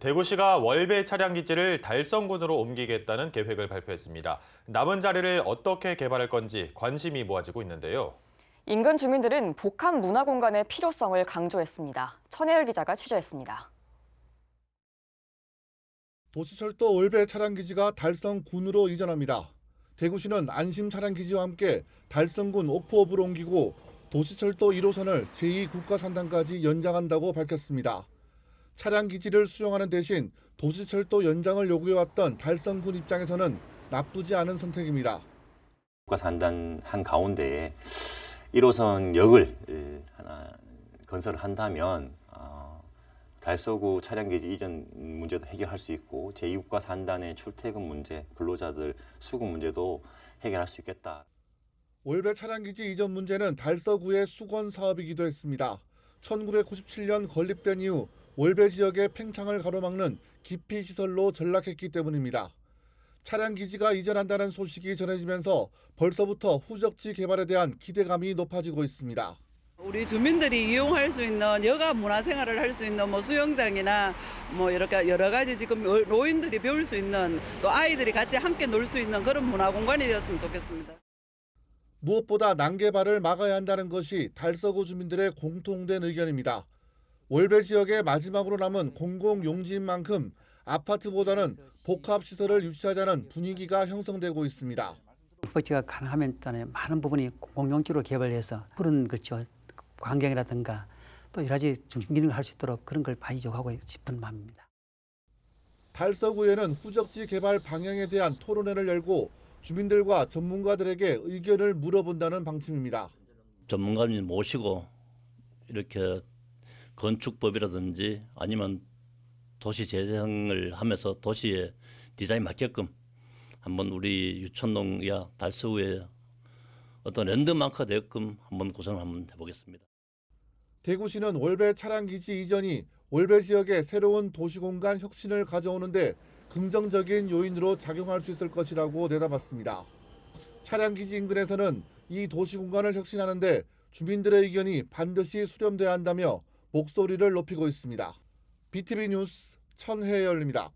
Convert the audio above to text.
대구시가 월배 차량 기지를 달성군으로 옮기겠다는 계획을 발표했습니다. 남은 자리를 어떻게 개발할 건지 관심이 모아지고 있는데요. 인근 주민들은 복합 문화 공간의 필요성을 강조했습니다. 천혜열 기자가 취재했습니다. 도시철도 올배 차량 기지가 달성군으로 이전합니다. 대구시는 안심 차량 기지와 함께 달성군 오포업으로 옮기고 도시철도 1호선을 제2 국가산단까지 연장한다고 밝혔습니다. 차량 기지를 수용하는 대신 도시철도 연장을 요구해왔던 달성군 입장에서는 나쁘지 않은 선택입니다. 국가 산단 한 가운데에 1호선 역을 하나 건설을 한다면 어, 달서구 차량기지 이전 문제도 해결할 수 있고 제2국가 산단의 출퇴근 문제, 근로자들 수급 문제도 해결할 수 있겠다. 올배 차량기지 이전 문제는 달서구의 수건 사업이기도 했습니다. 1997년 건립된 이후 올배 지역의 팽창을 가로막는 기피 시설로 전락했기 때문입니다. 차량 기지가 이전한다는 소식이 전해지면서 벌써부터 후적지 개발에 대한 기대감이 높아지고 있습니다. 우리 주민들이 이용할 수 있는 여가 문화 생활을 할 수 있는 뭐 수영장이나 뭐 이렇게 여러 가지 지금 노인들이 배울 수 있는 또 아이들이 같이 함께 놀 수 있는 그런 문화 공간이 되었으면 좋겠습니다. 무엇보다 난개발을 막아야 한다는 것이 달서구 주민들의 공통된 의견입니다. 월배 지역의 마지막으로 남은 공공용지인 만큼 아파트보다는 복합시설을 유치하자는 분위기가 형성되고 있습니다. 복지가 가능하면 있잖아요. 많은 부분이 공용지로 개발해서 그런 그렇죠. 환경이라든가 또 여러 가지 중기능을 할 수 있도록 그런 걸 많이 요구하고 싶은 마음입니다. 달서구에는 후적지 개발 방향에 대한 토론회를 열고 주민들과 전문가들에게 의견을 물어본다는 방침입니다. 전문가님 모시고 이렇게 건축법이라든지 아니면 도시 재생을 하면서 도시의 디자인 맞게끔 한번 우리 유천동 이야 달서구에 어떤 랜드마크가 되게끔 한번 구성을 한번 해보겠습니다. 대구시는 월배 차량기지 이전이 월배 지역의 새로운 도시공간 혁신을 가져오는데 긍정적인 요인으로 작용할 수 있을 것이라고 내다봤습니다. 차량기지 인근에서는 이 도시 공간을 혁신하는데 주민들의 의견이 반드시 수렴돼야 한다며 목소리를 높이고 있습니다. BTV 뉴스 천혜열입니다.